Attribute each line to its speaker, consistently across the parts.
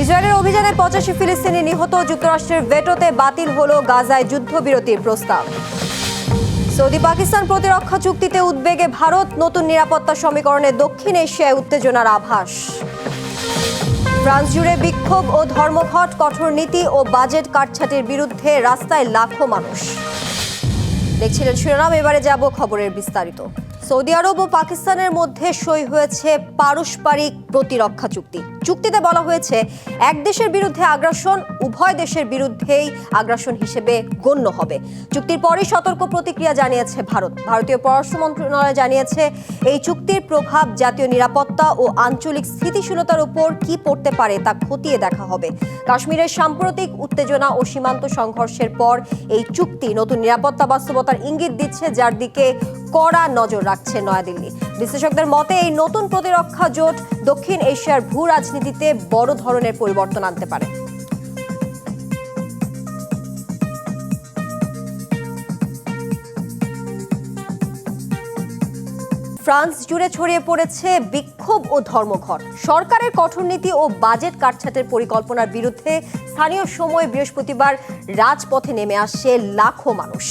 Speaker 1: ইসরায়েলের অভিযানে পঁচাশি ফিলিস্তিনি নিহত যুক্তরাষ্ট্রের ভেটোতে বাতিল হল গাজায় যুদ্ধবিরতির প্রস্তাব। সৌদি পাকিস্তান প্রতিরক্ষা চুক্তিতে উদ্বেগে ভারত নতুন নিরাপত্তা সমীকরণে দক্ষিণ এশিয়ায় উত্তেজনার আভাস। ফ্রান্স জুড়ে বিক্ষোভ ও ধর্মঘট, কঠোর নীতি ও বাজেট কাটছাটের বিরুদ্ধে রাস্তায় লাখো মানুষ। দেখছিলেন শিরোনাম, এবারে যাব খবরের বিস্তারিত। সৌদি আরব ও পাকিস্তানের মধ্যে সই হয়েছে পারস্পরিক প্রতিরক্ষা চুক্তি। চুক্তিতে বলা হয়েছে, এক দেশের বিরুদ্ধে আগ্রাসন, উভয় দেশের বিরুদ্ধেই আগ্রাসন হিসেবে গণ্য হবে। চুক্তির পরই সতর্ক প্রতিক্রিয়া জানিয়েছে ভারত। ভারতীয় পররাষ্ট্র মন্ত্রণালয় জানিয়েছে, এই চুক্তির প্রভাব জাতীয় নিরাপত্তা ও আঞ্চলিক স্থিতিশীলতার উপর কি পড়তে পারে তা খতিয়ে দেখা হবে। কাশ্মীরের সাম্প্রতিক উত্তেজনা ও সীমান্ত সংঘর্ষের পর এই চুক্তি নতুন নিরাপত্তা বাস্তবতার ইঙ্গিত দিচ্ছে, যার দিকে কড়া নজর রাখছে নয়াদিল্লি। বিশ্লেষকদের মতে, এই নতুন প্রতিরক্ষা জোট দক্ষিণ এশিয়ার ভূ রাজনীতিতে বড় ধরনের পরিবর্তন আনতে পারে। ফ্রান্স জুড়ে ছড়িয়ে পড়েছে বিক্ষোভ ও ধর্মঘট। সরকারের কঠোর নীতি ও বাজেট কাটছাটের পরিকল্পনার বিরুদ্ধে স্থানীয় সময় বৃহস্পতিবার রাজপথে নেমে আসছে লাখো মানুষ।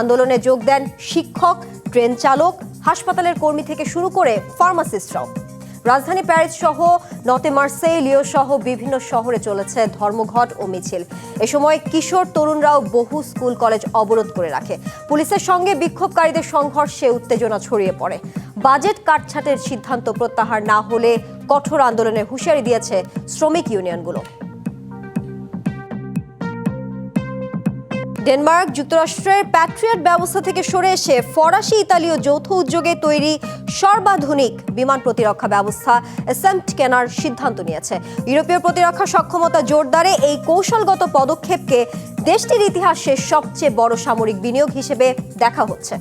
Speaker 1: আন্দোলনে যোগ দেন শিক্ষক ট্রেন চালক, হাসপাতালের কর্মী থেকে শুরু করে ফার্মাসিস্টরাও। রাজধানী প্যারিস সহ নতে মার্সেই লিও সহ বিভিন্ন শহরে চলেছে ধর্মঘট ও মিছিল। এ সময় কিশোর তরুণরাও বহু স্কুল, কলেজ অবরোধ করে রাখে। পুলিশের সঙ্গে বিক্ষোভকারীদের সংঘর্ষে উত্তেজনা ছড়িয়ে পড়ে। বাজেট কাটছাটের সিদ্ধান্ত প্রত্যাহার না হলে কঠোর আন্দোলনের হুঁশিয়ারি দিয়েছে শ্রমিক ইউনিয়নগুলো। ডেনমার্ক যুক্তরাষ্ট্রের প্যাট্রিয়ট ব্যবস্থা থেকে সরে এসে ফরাসি, ইতালীয় যৌথ উদ্যোগে তৈরি সর্বাধুনিক বিমান প্রতিরক্ষা ব্যবস্থা অ্যাসেম্পট কেনার সিদ্ধান্ত নিয়েছে। ইউরোপীয় প্রতিরক্ষা সক্ষমতা জোরদারে এই কৌশলগত পদক্ষেপকে দেশটির ইতিহাসে সবচেয়ে বড় সামরিক বিনিয়োগ হিসেবে দেখা হচ্ছে।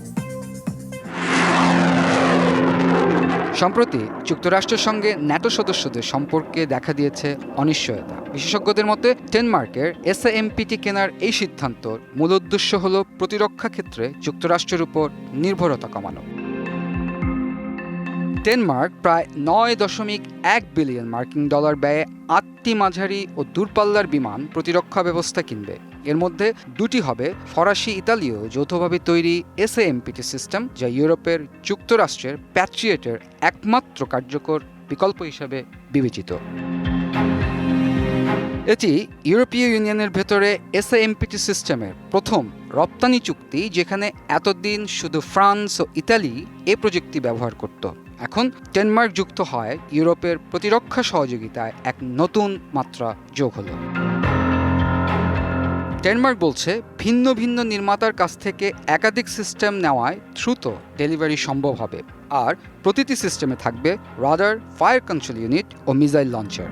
Speaker 2: সম্প্রতি যুক্তরাষ্ট্রের সঙ্গে ন্যাটো সদস্যদের সম্পর্কে দেখা দিয়েছে অনিশ্চয়তা। বিশেষজ্ঞদের মতে, ডেনমার্কের এসএএমপিটি কেনার এই সিদ্ধান্তর মূল উদ্দেশ্য হল প্রতিরক্ষা ক্ষেত্রে যুক্তরাষ্ট্রের উপর নির্ভরতা কমানো। ডেনমার্ক প্রায় নয় দশমিক এক বিলিয়ন মার্কিন ডলার ব্যয়ে আটটি মাঝারি ও দূরপাল্লার বিমান প্রতিরক্ষা ব্যবস্থা কিনবে। এর মধ্যে দুটি হবে, ফরাসি, ইতালীয়, যৌথভাবে তৈরি এসএএমপিটি সিস্টেম যা ইউরোপের যুক্তরাষ্ট্রের প্যাট্রিয়েটের একমাত্র কার্যকর বিকল্প হিসেবে বিবেচিত। এটি ইউরোপীয় ইউনিয়নের ভেতরে এসএএমপিটি সিস্টেমের প্রথম রপ্তানি চুক্তি, যেখানে এতদিন শুধু ফ্রান্স ও ইতালি এ প্রযুক্তি ব্যবহার করত। এখন ডেনমার্ক যুক্ত হয় ইউরোপের প্রতিরক্ষা সহযোগিতায় এক নতুন মাত্রা যোগ হলো। ডেনমার্ক বলছে, ভিন্ন ভিন্ন নির্মাতার কাছ থেকে একাধিক সিস্টেম নেওয়ায় দ্রুত ডেলিভারি সম্ভব হবে। আর প্রতিটি সিস্টেমে থাকবে রাডার, ফায়ার কন্ট্রোল ইউনিট ও মিসাইল লঞ্চার।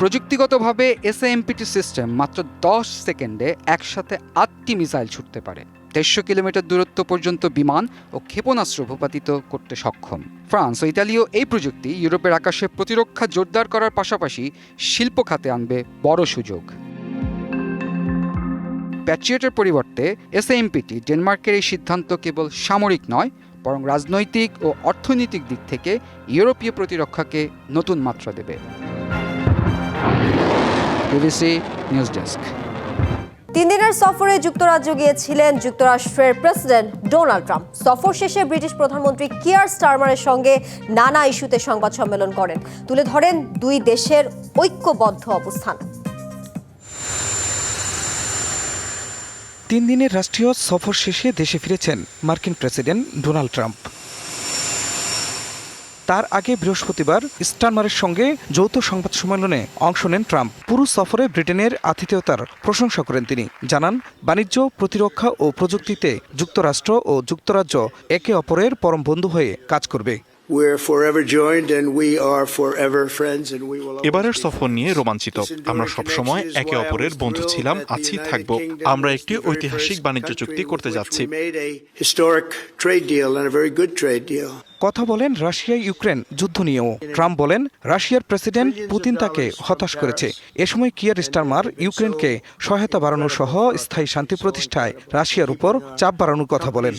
Speaker 2: প্রযুক্তিগতভাবে এসএএমপিটি সিস্টেম মাত্র দশ সেকেন্ডে একসাথে আটটি মিসাইল ছুটতে পারে। দেড়শো কিলোমিটার দূরত্ব পর্যন্ত বিমান ও ক্ষেপণাস্ত্র ভূপাতিত করতে সক্ষম। ফ্রান্স ও ইতালিও এই প্রযুক্তি ইউরোপের আকাশে প্রতিরক্ষা জোরদার করার পাশাপাশি শিল্প খাতে আনবে বড় সুযোগ। প্যাট্রিয়টের পরিবর্তে এসএএমপিটি ডেনমার্কের এই সিদ্ধান্ত কেবল সামরিক নয়, বরং রাজনৈতিক ও অর্থনৈতিক দিক থেকে ইউরোপীয় প্রতিরক্ষাকে নতুন মাত্রা দেবে। BBC news desk.
Speaker 1: তিন দিনের সফরে যুক্তরাজ্য গিয়েছিলেন যুক্তরাষ্ট্রের প্রেসিডেন্ট ডোনাল্ড ট্রাম্প। সফর শেষে ব্রিটিশ প্রধানমন্ত্রী কিয়ার স্টারমারের সঙ্গে নানা ইস্যুতে সংবাদ সম্মেলন করেন। তুলে ধরেন দুই দেশের ঐক্যবদ্ধ অবস্থান।
Speaker 3: তিন দিনের রাষ্ট্রীয় সফর শেষে দেশে ফিরেছেন মার্কিন প্রেসিডেন্ট ডোনাল্ড ট্রাম্প। তার আগে বৃহস্পতিবার স্টারমারের সঙ্গে যৌথ সংবাদ সম্মেলনে অংশ নেন ট্রাম্প। পুরো সফরে ব্রিটেনের আতিথেয়তার প্রশংসা করেন তিনি। জানান বাণিজ্য প্রতিরক্ষা ও প্রযুক্তিতে যুক্তরাষ্ট্র ও যুক্তরাজ্য একে অপরের পরম বন্ধু হয়ে কাজ করবে।
Speaker 4: এবারের সফর নিয়ে রোমাঞ্চিত। আমরা সবসময় একে অপরের বন্ধু ছিলাম আছি থাকব। আমরা একটি ঐতিহাসিক বাণিজ্য চুক্তি করতে যাচ্ছি।
Speaker 3: কথা বলেন রাশিয়া ইউক্রেন যুদ্ধ নিয়েও। ট্রাম্প বলেন, রাশিয়ার প্রেসিডেন্ট পুতিন তাকে হতাশ করেছে। এ সময় কিয়ার স্টারমার ইউক্রেনকে সহায়তা বাড়ানো সহ স্থায়ী শান্তি প্রতিষ্ঠায় রাশিয়ার উপর চাপ বাড়ানোর কথা বলেন।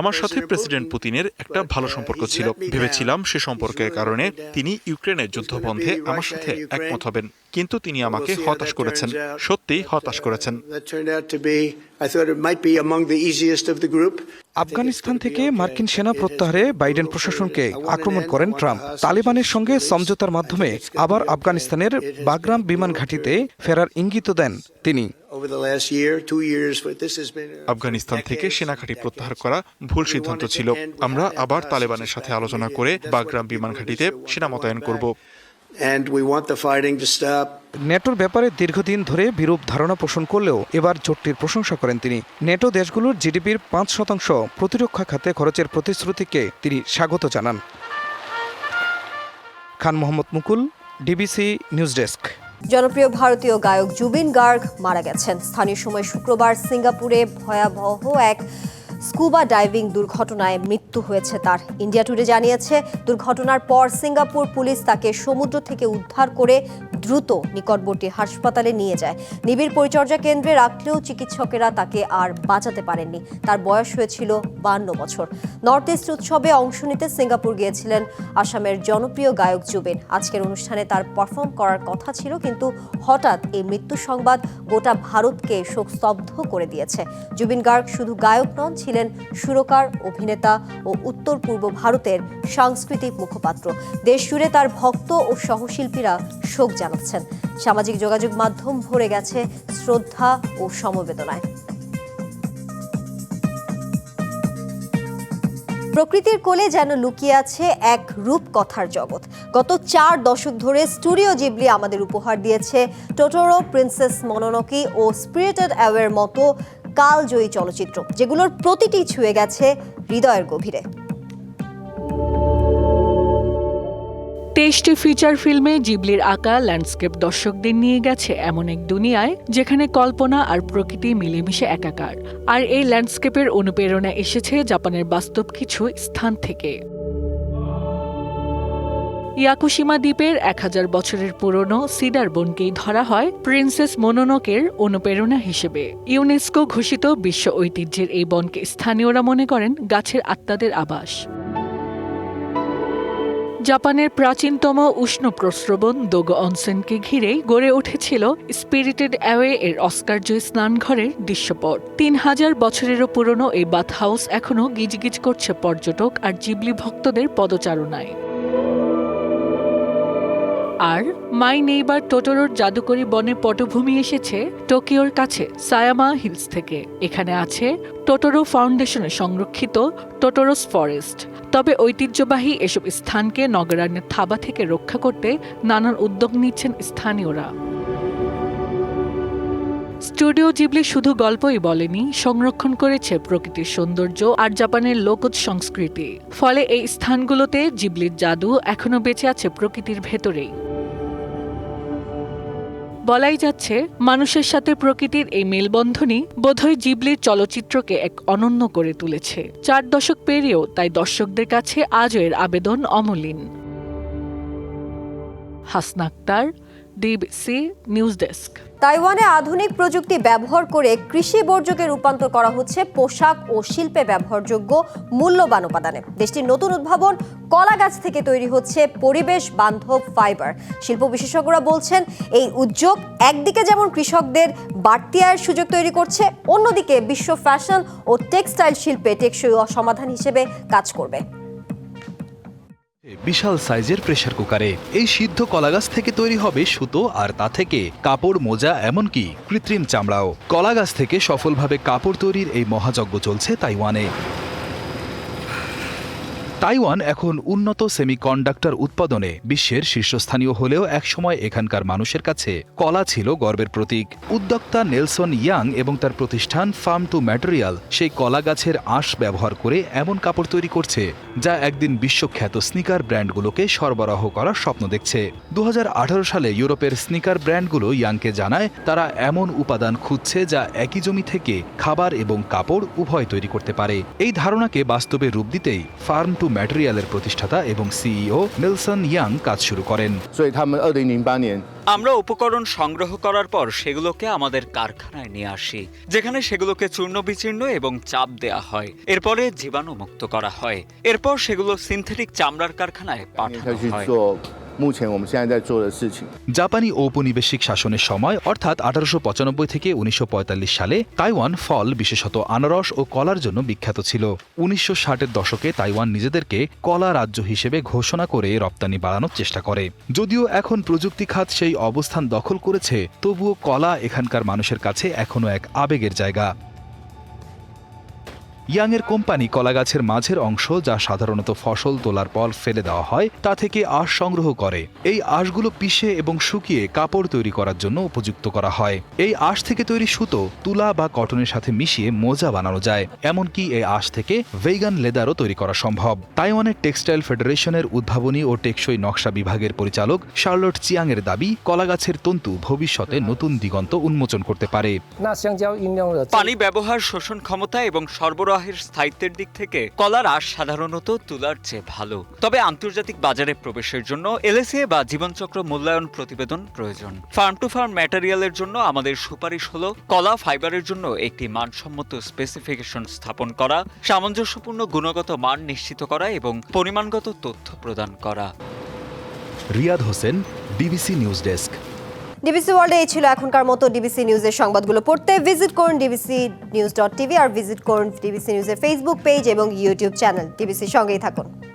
Speaker 4: আমার সাথে প্রেসিডেন্ট পুতিনের একটা ভালো সম্পর্ক ছিল। ভেবেছিলাম সে সম্পর্কের কারণে তিনি ইউক্রেনের যুদ্ধ বন্ধে আমার সাথে একমত হবেন। কিন্তু তিনি আমাকে হতাশ করেছেন। সত্যিই হতাশ করেছেন.
Speaker 3: আফগানিস্তান থেকে মার্কিন সেনা প্রত্যাহারে বাইডেন প্রশাসনকে আক্রমণ করেন ট্রাম্প। তালেবানের সঙ্গে সমঝোতার মাধ্যমে আবার আফগানিস্তানের বাগরাম বিমান ঘাঁটিতে ফেরার ইঙ্গিত দেন তিনি।
Speaker 4: আফগানিস্তান থেকে সেনা সেনাঘাঁটি প্রত্যাহার করা ভুল সিদ্ধান্ত ছিল। আমরা আবার তালেবানের সাথে আলোচনা করে বাগরাম বিমান ঘাঁটিতে সেনা মোতায়েন করব।
Speaker 5: And we want the fighting to stop.
Speaker 3: নেটোর ব্যাপারে দীর্ঘদিন ধরে বিরূপ ধারণা পোষণ করলেও এবার জোটটির প্রশংসা করেন তিনি। নেটো দেশগুলোর জিডিপির পাঁচ শতাংশ প্রতিরক্ষা খাতে খরচের প্রতিশ্রুতিকে তিনি স্বাগত জানান। Khan Mohammad Mukul DBC news desk
Speaker 1: জনপ্রিয় ভারতীয় গায়ক জুবিন গার্গ মারা গেছেন। স্থানীয় সময় শুক্রবার সিঙ্গাপুরে ভয়াবহ এক স্কুবা ডাইভিং দুর্ঘটনায় মৃত্যু হয়েছে তার। ইন্ডিয়া টুডে জানিয়েছে, দুর্ঘটনার পর সিঙ্গাপুর পুলিশ তাকে সমুদ্র থেকে উদ্ধার করে দ্রুত নিকটবর্তী হাসপাতালে নিয়ে যায়। নিবিড় পরিচর্যা কেন্দ্রে রাখলেও চিকিৎসকেরা তাকে আর বাঁচাতে পারেননি। তার বয়স হয়েছিল বান্ন বছর। নর্থ ইস্ট উৎসবে অংশ নিতে সিঙ্গাপুর গিয়েছিলেন আসামের জনপ্রিয় গায়ক জুবিন। আজকের অনুষ্ঠানে তার পারফর্ম করার কথা ছিল, কিন্তু হঠাৎ এই মৃত্যু সংবাদ গোটা ভারতকে শোকস্তব্ধ করে দিয়েছে। জুবিন গার্গ শুধু গায়ক নন ছিলেন সুরকার, অভিনেতা ও উত্তর পূর্ব ভারতের সাংস্কৃতিক মুখপাত্র। দেশ জুড়ে তার ভক্ত ও সহশিল্পীরা শোক জানাচ্ছেন। সামাজিক যোগাযোগ মাধ্যম ভরে গেছে শ্রদ্ধা ও সমবেদনায়। প্রকৃতির কোলে যেন লুকিয়ে আছে এক রূপকথার জগৎ। গত চার দশক ধরে স্টুডিও জিবলি আমাদের উপহার দিয়েছে। টোটোরো প্রিন্সেস মনোনকি ও স্পিরিটেড অ্যাওয়ের মতো কালজয়ী চলচ্চিত্র, যেগুলোর প্রতিটি ছুঁয়ে গেছে হৃদয়ের গভীরে।
Speaker 6: তেইশটি ফিচার ফিল্মে জিবলির আঁকা, ল্যান্ডস্কেপ দর্শকদের নিয়ে গেছে এমন এক দুনিয়ায়, যেখানে কল্পনা আর প্রকৃতি মিলেমিশে একাকার। আর এই ল্যান্ডস্কেপের অনুপ্রেরণা এসেছে জাপানের বাস্তব কিছু স্থান থেকে। ইয়াকুশিমা দ্বীপের এক হাজার বছরের পুরনো সিডার বনকেই ধরা হয় প্রিন্সেস মোনোনোকের অনুপ্রেরণা হিসেবে। ইউনেস্কো ঘোষিত বিশ্ব ঐতিহ্যের এই বনকে স্থানীয়রা মনে করেন গাছের আত্মাদের আবাস। জাপানের প্রাচীনতম উষ্ণ প্রস্রবণ দোগো অনসেনকে ঘিরেই গড়ে উঠেছিল স্পিরিটেড অ্যাওয়ে এর অস্কারজয়ী স্নানঘরের দৃশ্যপট। তিন হাজার বছরেরও পুরনো এই বাথ হাউস এখনও গিজগিজ করছে পর্যটক আর জিবলি ভক্তদের পদচারণায়। আর মাই নেইবার টোটোরোর জাদুকরি বনের পটভূমি এসেছে টোকিওর কাছে, সায়ামা হিলস থেকে। এখানে আছে টোটোরো ফাউন্ডেশনে সংরক্ষিত টোটোরোস ফরেস্ট। তবে ঐতিহ্যবাহী এসব স্থানকে নগরায়ণের থাবা থেকে রক্ষা করতে নানান উদ্যোগ নিচ্ছেন স্থানীয়রা। স্টুডিও জিবলি শুধু গল্পই বলেনি, সংরক্ষণ করেছে প্রকৃতির সৌন্দর্য আর জাপানের লোকজ সংস্কৃতি। ফলে এই স্থানগুলোতে জিবলির জাদু এখনও বেঁচে আছে প্রকৃতির ভেতরেই। বলাই যাচ্ছে, মানুষের সাথে প্রকৃতির এই মেলবন্ধনই বোধহয় জিবলির চলচ্চিত্রকে এক অনন্য করে তুলেছে। চার দশক পেরিয়েও তাই দর্শকদের কাছে আজও এর আবেদন অমলিন। হাসনাক্তার ডিবিসি নিউজ ডেস্ক
Speaker 1: তাইওয়ানে আধুনিক প্রযুক্তি ব্যবহার করে কৃষি বর্জ্যকে রূপান্তর করা হচ্ছে পোশাক ও শিল্পে ব্যবহারযোগ্য মূল্যবান উপাদানে। দেশটির নতুন উদ্ভাবন কলা গাছ থেকে তৈরি হচ্ছে পরিবেশ বান্ধব ফাইবার। শিল্প বিশেষজ্ঞরা বলছেন, এই উদ্যোগ একদিকে যেমন কৃষকদের বাড়তি আয়ের সুযোগ তৈরি করছে, অন্যদিকে বিশ্ব ফ্যাশন ও টেক্সটাইল শিল্পে টেকসই সমাধান হিসেবে কাজ করবে।
Speaker 7: বিশাল সাইজের প্রেসার কুকারে। এই সিদ্ধ কলাগাছ থেকে তৈরি হবে সুতো আর তা থেকে কাপড়, মোজা, এমনকি কৃত্রিম চামড়াও। কলাগাছ থেকে সফলভাবে কাপড় তৈরির এই মহাযজ্ঞ চলছে তাইওয়ানে। তাইওয়ান এখন উন্নত সেমিকন্ডাক্টর উৎপাদনে বিশ্বের শীর্ষস্থানীয় হলেও একসময় এখানকার মানুষের কাছে কলা ছিল গর্বের প্রতীক। উদ্যোক্তা নেলসন ইয়াং এবং তার প্রতিষ্ঠান ফার্ম টু ম্যাটেরিয়াল সেই কলা গাছের আঁশ ব্যবহার করে এমন কাপড় তৈরি করছে, যা একদিন বিশ্বখ্যাত স্নিকার ব্র্যান্ডগুলোকে সরবরাহ করার স্বপ্ন দেখছে। দু হাজার আঠারো সালে ইউরোপের স্নিকার ব্র্যান্ডগুলো ইয়াংকে জানায়, তারা এমন উপাদান খুঁজছে যা একই জমি থেকে খাবার এবং কাপড় উভয় তৈরি করতে পারে। এই ধারণাকে বাস্তবে রূপ দিতেই ফার্ম টু ম্যাটেরিয়ালের প্রতিষ্ঠাতা এবং সিইও নেলসন ইয়াং কাজ শুরু করেন।
Speaker 8: আমরা উপকরণ সংগ্রহ করার পর সেগুলোকে আমাদের কারখানায় নিয়ে আসি যেখানে সেগুলোকে চূর্ণ বিচীর্ণ এবং চাপ দেয়া হয়। এরপরে জীবাণুমুক্ত করা হয়। এরপর সেগুলো সিনথেটিক চামড়ার কারখানায় পাঠানো হয়।
Speaker 9: 目前我们现在在做的事情。
Speaker 7: জাপানি ঔপনিবেশিক শাসনের সময় অর্থাৎ আঠারোশো থেকে উনিশশো সালে তাইওয়ান ফল বিশেষত আনারস ও কলার জন্য বিখ্যাত ছিল উনিশশো ষাটের দশকে তাইওয়ান নিজেদেরকে কলা রাজ্য হিসেবে ঘোষণা করে রপ্তানি বাড়ানোর চেষ্টা করে যদিও এখন প্রযুক্তি খাত সেই অবস্থান দখল করেছে তবুও কলা এখানকার মানুষের কাছে এখনও এক আবেগের জায়গা ইয়াংয়ের কোম্পানি কলাগাছের মাঝের অংশ যা সাধারণত ফসল তোলার পর ফেলে দেওয়া হয় তা থেকে আঁশ সংগ্রহ করে। এই আঁশগুলো পিষে এবং শুকিয়ে কাপড় তৈরি করার জন্য উপযুক্ত করা হয়। এই আঁশ থেকে তৈরি সুতো তুলা বা কটনের সাথে মিশিয়ে মোজা বানানো যায়। এমনকি এই আঁশ থেকে ভেগান লেদারও তৈরি করা সম্ভব। তাইওয়ানের টেক্সটাইল ফেডারেশনের উদ্ভাবনী ও টেকসই নকশা বিভাগের পরিচালক শার্লট চিয়াংয়ের দাবি কলাগাছের তন্তু ভবিষ্যতে নতুন দিগন্ত উন্মোচন করতে পারে।
Speaker 8: পানি ব্যবহার শোষণ ক্ষমতা এবং সরবরাহ সরবরাহের স্থায়িত্বের দিক থেকে কলার আঁশ সাধারণত তুলার চেয়ে ভালো। তবে আন্তর্জাতিক বাজারে প্রবেশের জন্য এলএসএ বা জীবনচক্র মূল্যায়ন প্রতিবেদন প্রয়োজন। ফার্ম টু ফার্ম ম্যাটেরিয়ালের জন্য আমাদের সুপারিশ হলো কলা ফাইবারের জন্য একটি মানসম্মত স্পেসিফিকেশন স্থাপন করা, সামঞ্জস্যপূর্ণ গুণগত মান নিশ্চিত করা এবং পরিমাণগত তথ্য প্রদান করা।
Speaker 7: Riyad Hossain DBC news desk.
Speaker 1: DBC ওয়ার্ল্ডে এই ছিল এখনকার মতো ডিবিসি নিউজের সংবাদগুলো পড়তে। ভিজিট করুন ডিবিসি নিউজ ডট টিভি আর ভিজিট করুন ডিবিসি নিউজের ফেসবুক পেজ এবং ইউটিউব চ্যানেল ডিবিসির সঙ্গেই থাকুন।